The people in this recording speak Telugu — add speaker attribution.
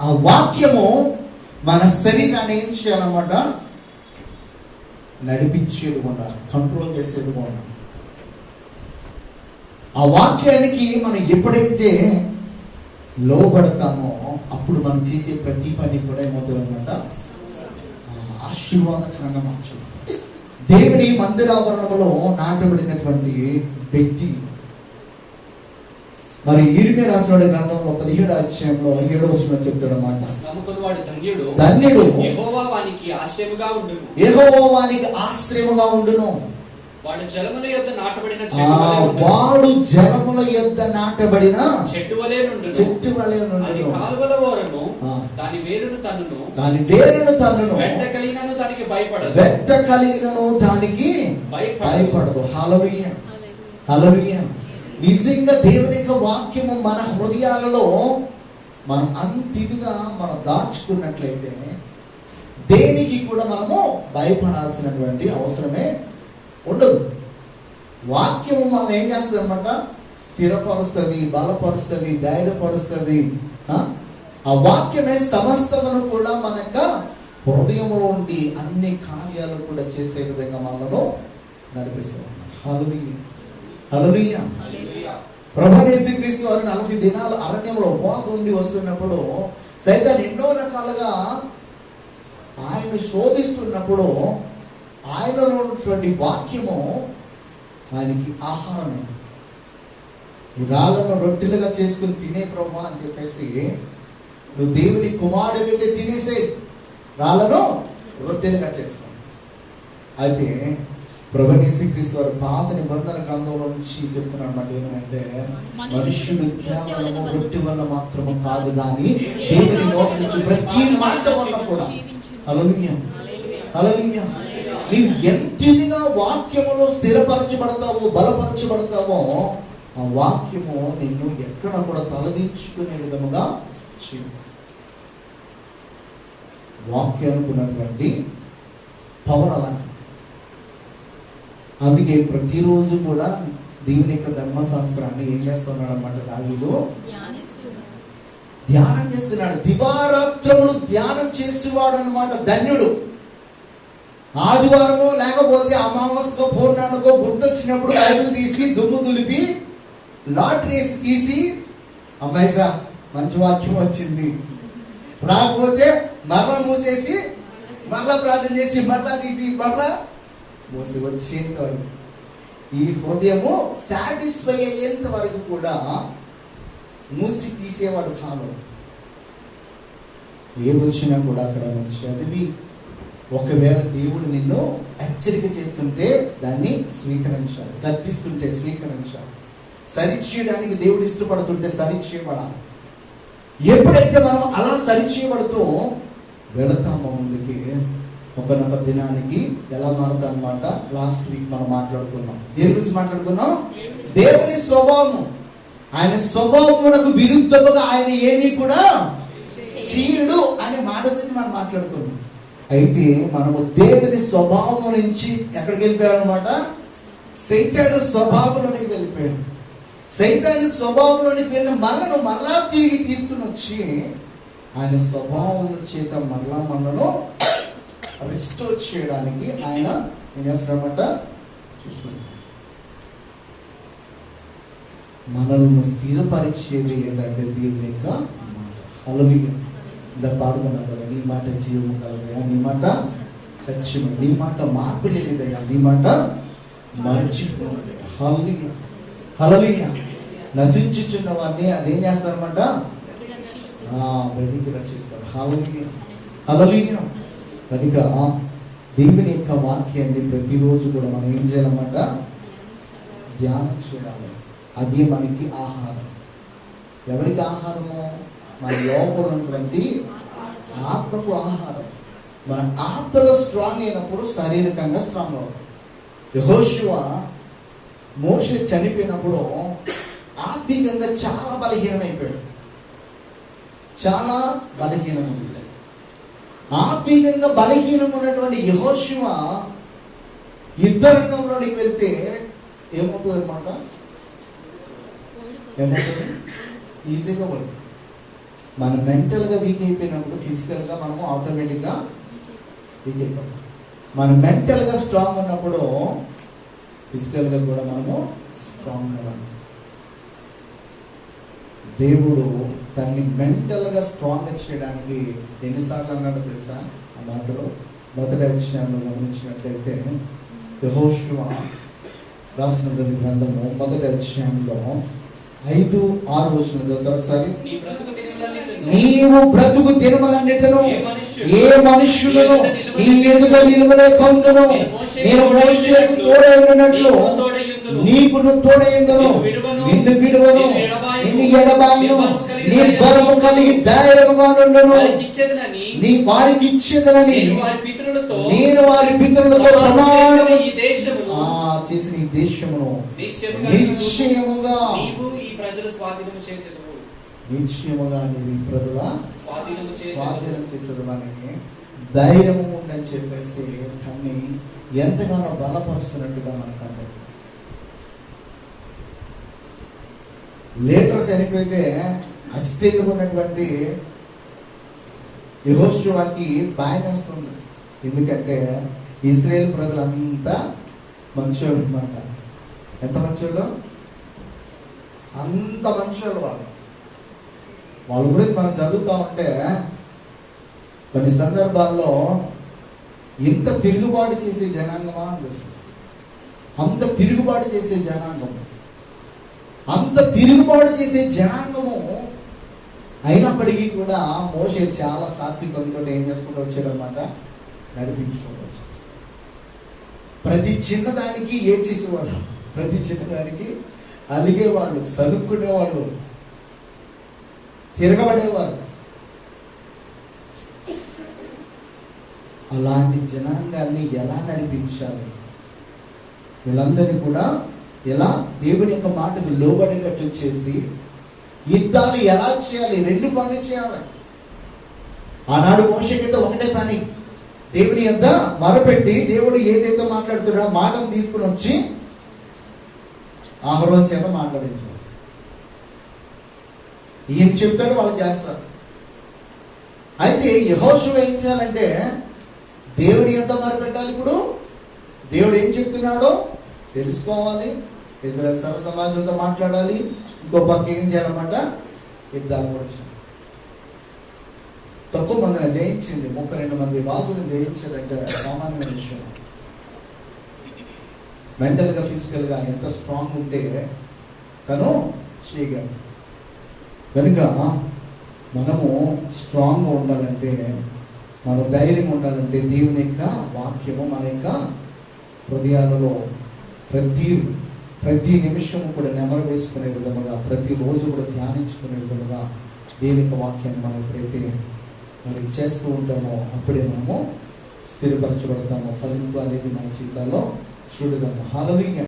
Speaker 1: ఆ వాక్యము మన శరీరాన్ని ఏం చేయాలన్నమాట? నడిపించేది ఉండాలి కంట్రోల్ చేసేది ఉండాలి ఆ వాక్యానికి మనం ఎప్పుడైతే లోబడతామో అప్పుడు మనం చేసే ప్రతి పని కూడా ఏమవుతుంది అనమాట ఆశీర్వాదకరంగా మార్చబడుతుంది. దేవుని మందిరావరణంలో నాటబడినటువంటి వ్యక్తి మరి ఇరిమే రాసిన గ్రంథంలో పదిహేడు అధ్యాయంలో ఏడో వచ్చిన చెప్తాడు
Speaker 2: వాడు ధన్యుడు. వానికి ఆశ్రయముగా ఉండును.
Speaker 1: ఏహో వానికి ఆశ్రయముగా ఉండును.
Speaker 2: వాడు జలముల యొద్ద నాటబడిన
Speaker 1: వాడు జలముల యొద్ద నాటబడిన
Speaker 2: చెట్టు వలె నుండును.
Speaker 1: చెట్టు వలె
Speaker 2: కాలువల ఓరను
Speaker 1: ఆ.
Speaker 2: దాని వేరును తన్నును.
Speaker 1: దాని వేరును తన్నును.
Speaker 2: వెంట కలిగినను దానికి భయపడదు.
Speaker 1: వెంట కలిగినను దానికి
Speaker 2: భయపడదు.
Speaker 1: భయపడదు. హలలుయ్య హలలుయ్య నిజంగా దేవుని యొక్క వాక్యము మన హృదయాలలో మనం అంత ఇదిగా మనం దాచుకున్నట్లయితే దేనికి కూడా మనము భయపడాల్సినటువంటి అవసరమే ఉండదు. వాక్యము మనం ఏం చేస్తుంది అనమాట స్థిరపరుస్తుంది బలపరుస్తుంది ధైర్యపరుస్తుంది ఆ? వాక్యమే సమస్తమును కూడా మన యొక్క హృదయంలో ఉండి అన్ని కార్యాలు కూడా చేసే విధంగా మనలో నడిపిస్తుంది హలుయ హలుయ ప్రభనేశ్రీస్తు వారు నలభై దినాలు అరణ్యంలో ఉపవాసం ఉండి వస్తున్నప్పుడు సైతాన్ ఎన్నో రకాలుగా ఆయన శోధిస్తున్నప్పుడు ఆయనలో ఉన్నటువంటి వాక్యము ఆయనకి ఆహారమైంది. ఈ రాళ్ళను రొట్టెలుగా చేసుకుని తినే ప్రభా అని చెప్పేసి నువ్వు దేవుని కుమారుడివైతే తినేసే రాళ్ళను రొట్టెలుగా చేసుకో. అయితే ప్రభనేసి క్రీస్తు వారు పాత నిబంధన గ్రంథంలో నుంచి చెప్తున్నాడు అన్నమాట ఏమనంటే మనుష్యుడు కేవలము రొట్టె వల్ల మాత్రము కాదు కానీ దేవుని నోటి నుంచి ప్రతి మాట వల్ల కూడా. హల్లెలూయా. హల్లెలూయా. నీవు ఎంత ఇదిగా వాక్యములో స్థిరపరచబడతావో బలపరచబడతావో ఆ వాక్యము నిన్ను ఎక్కడ కూడా తలదించుకునే విధముగా చేయ వాక్యానికి ఉన్నటువంటి పవర్ అలాంటి అందుకే ప్రతిరోజు కూడా దేవుని యొక్క ధర్మశాస్త్రాన్ని ఏం చేస్తున్నాడు అనమాట దావీదు? ధ్యానం చేస్తున్నాడు. దివారాత్రములు ధ్యానం చేసేవాడు అనమాట ధన్యుడు. ఆదివారము లేకపోతే అమావాస్యకో పూర్ణానికో గుర్తొచ్చినప్పుడు బైబిల్ తీసి దుమ్ము దులిపి లాటరీ వేసి తీసి అమ్మాయి సార్ మంచి వాక్యం వచ్చింది. రాకపోతే మరలా మూసేసి మరలా ప్రార్థన చేసి మరలా తీసి మరలా మూసి వచ్చేంత వరకు ఈ హృదయము సాటిస్ఫై అయ్యేంత వరకు కూడా మూసి తీసేవాడు కాదు ఏది వచ్చినా కూడా అక్కడ నుంచి చదివి ఒకవేళ దేవుడు నిన్ను హెచ్చరిక చేస్తుంటే దాన్ని స్వీకరించాలి గర్దిస్తుంటే స్వీకరించాలి సరి చేయడానికి దేవుడు ఇష్టపడుతుంటే సరి చేయబడాలి. ఎప్పుడైతే మనం అలా సరి చేయబడుతూ వెళతామో ఒకనొక దినానికి ఎలా మారుతా అనమాట లాస్ట్ వీక్ మనం మాట్లాడుకున్నాం. దేని గురించి మాట్లాడుకున్నాం? దేవుని స్వభావం ఆయన స్వభావమునకు విరుద్ధముగా ఆయన ఏమీ కూడా చీడు అనే మాట గురించి మనం మాట్లాడుకున్నాం. అయితే మనము దేవుని స్వభావం నుంచి ఎక్కడికి వెళ్ళిపోయామన్నమాట సైతాను స్వభావంలోనికి వెళ్ళిపోయాడు సైతాను స్వభావంలోనికి వెళ్ళిన మనను మరలా తిరిగి తీసుకుని వచ్చి ఆయన స్వభావం చేత మరలా మనలో రిస్టోర్ చేయడానికి ఆయన ఏం చేస్తారన్నమాట చూస్తున్నాడు మనల్ని స్థిరపరిచేది ఏంటంటే దేవుని యొక్క మాట. హల్లెలూయా ఇలా పాడుకున్నా కదా నీ మాట జీవము కలదయా నీ మాట సత్యము. నీ మాట మార్పు లేనిదయ్యా నీ మాట మర్చిపోదయ్యా హల్లెలూయా హల్లెలూయా నశించుచున్న వారిని అదేం చేస్తారన్నమాట? వెతికి రక్షిస్తారు. హల్లెలూయా హల్లెలూయా కనుక దేవుని యొక్క వాక్యాన్ని ప్రతిరోజు కూడా మనం ఏం చేయాలన్నమాట? ధ్యానం చేయాలి. అది మనకి ఆహారం. ఎవరికి ఆహారము? మన లోపల ఉన్నటువంటి ఆత్మకు ఆహారం. మన ఆత్మలో స్ట్రాంగ్ అయినప్పుడు శారీరకంగా స్ట్రాంగ్ అవుతుంది యహోశివ మోష చనిపోయినప్పుడు ఆత్మీయంగా చాలా బలహీనమైపోయాడు. చాలా బలహీనం ఉంది ఆత్మీయంగా బలహీనంగా ఉన్నటువంటి యహోశివ యుద్ధ రంగంలోనికి వెళ్తే ఏమవుతుంది అనమాట ఏమవుతుంది? ఈజీగా పడు మన మెంటల్గా వీక్ అయిపోయినప్పుడు ఫిజికల్గా మనము ఆటోమేటిక్గా వీక్ అయిపోతాం. మన మెంటల్గా స్ట్రాంగ్ ఉన్నప్పుడు ఫిజికల్గా కూడా మనము స్ట్రాంగ్ ఉండాలి దేవుడు తన్ని మెంటల్గా స్ట్రాంగ్ చేయడానికి ఎన్నిసార్లు అన్నాడో తెలుసా ఆ మాటలో మొదటి అధ్యాయంలో గమనించినట్లయితే యహోశివ రాసినటువంటి గ్రంథము మొదటి అధ్యాయంలో ఐదు ఆరు వచ్చిన చదువుతారు ఒకసారి
Speaker 2: బ్రతుకు దినములన్నిటిలో
Speaker 1: నీవు బ్రతుకు దినములన్నిటను
Speaker 2: ఏ
Speaker 1: మనుష్యులను నీ ఎదుట నిలువలేకుండును నేను మోషేకు తోడైనట్లు. నీకును తోడైందును.
Speaker 2: నిన్ను విడువను.
Speaker 1: నిన్ను
Speaker 2: ఎడబాయను. నీ
Speaker 1: నీ బలము కలిగి ధైర్యముగా నుండును నీ వారికి ఇచ్చేదనని
Speaker 2: నేను వారి పితరులతో
Speaker 1: పితరులతో
Speaker 2: ప్రమాణము చేసిన ఈ దేశమును నిశ్చయముగా
Speaker 1: నిశ్చయముగా
Speaker 2: ఈ ప్రజల
Speaker 1: స్వాధీనం చేసేది మనకి ధైర్యము ఉందని చెప్పేసి తన్ని ఎంతగానో బలపరుస్తున్నట్టుగా మనకు కనబడుతుంది. లేటర్ చనిపోతే అసిస్టెంట్ ఉన్నటువంటి యహోశివాకి భయం వేస్తుంది. ఎందుకంటే ఇజ్రాయేల్ ప్రజలంతా మంచోళ్ళు అనమాట ఎంత మంచోళ్ళు? అంత మంచోళ్ళు వాళ్ళు. వాళ్ళ గురించి మనం చదువుతూ ఉంటే కొన్ని సందర్భాల్లో ఇంత తిరుగుబాటు చేసే జనాంగమా అనిపిస్తుంది అంత తిరుగుబాటు చేసే జనాంగం. అంత తిరుగుబాటు చేసే జనాంగము అయినప్పటికీ కూడా మోసే చాలా సాత్వికంతో ఏం చేసుకుంటూ వచ్చాడనమాట నడిపించుకుంటూ వచ్చాడు ప్రతి చిన్నదానికి ఏం చేసేవాడు? ప్రతి చిన్నదానికి అలిగేవాళ్ళు సనుక్కునేవాళ్ళు తిరగబడేవారు. అలాంటి జనాంగాన్ని ఎలా నడిపించాలి? వీళ్ళందరినీ కూడా ఎలా? దేవుని యొక్క మాటకు లోబడినట్టు చేసి యుద్ధాలు ఎలా చేయాలి? రెండు పనులు చేయాలి. ఆనాడు మోసకైతే ఒకటే పని. దేవుని ఎంత మరపెట్టి దేవుడు ఏదైతే మాట్లాడుతున్నాడో మాటను తీసుకుని వచ్చి ఆహ్వానం చేత మాట్లాడించాడు. ఈయన చెప్తాడు వాళ్ళు చేస్తారు. అయితే యహోషువ ఏం చేయాలంటే దేవుడి ఎంత మరపెట్టాలి ఇప్పుడు. దేవుడు ఏం చెప్తున్నాడో తెలుసుకోవాలి. ఇజ్రాయల్ సర్వ సమాజంతో మాట్లాడాలి. ఇంకో పక్క ఏం చేయాలన్నమాట? యుద్ధాలు కూడా తక్కువ మందిని జయించింది ముప్పై రెండు మంది రాజులను జయించారంటే సామాన్యమైన విషయం. మెంటల్గా ఫిజికల్గా ఎంత స్ట్రాంగ్ ఉంటే తను చేయగలరు కనుక మనము స్ట్రాంగ్గా ఉండాలంటే మన ధైర్యం ఉండాలంటే దేవుని యొక్క వాక్యము మన యొక్క హృదయాలలో ప్రతి ప్రతి నిమిషము కూడా నెమరు వేసుకునే విధముగా ప్రతిరోజు కూడా ధ్యానించుకునే విధముగా దేనిక వాక్యాన్ని మనం ఎప్పుడైతే మరి చేస్తూ ఉంటామో అప్పుడే మనము స్థిరపరచబడతాము ఫలింపు అనేది మన జీవితాల్లో చూడదాము హాలలీగా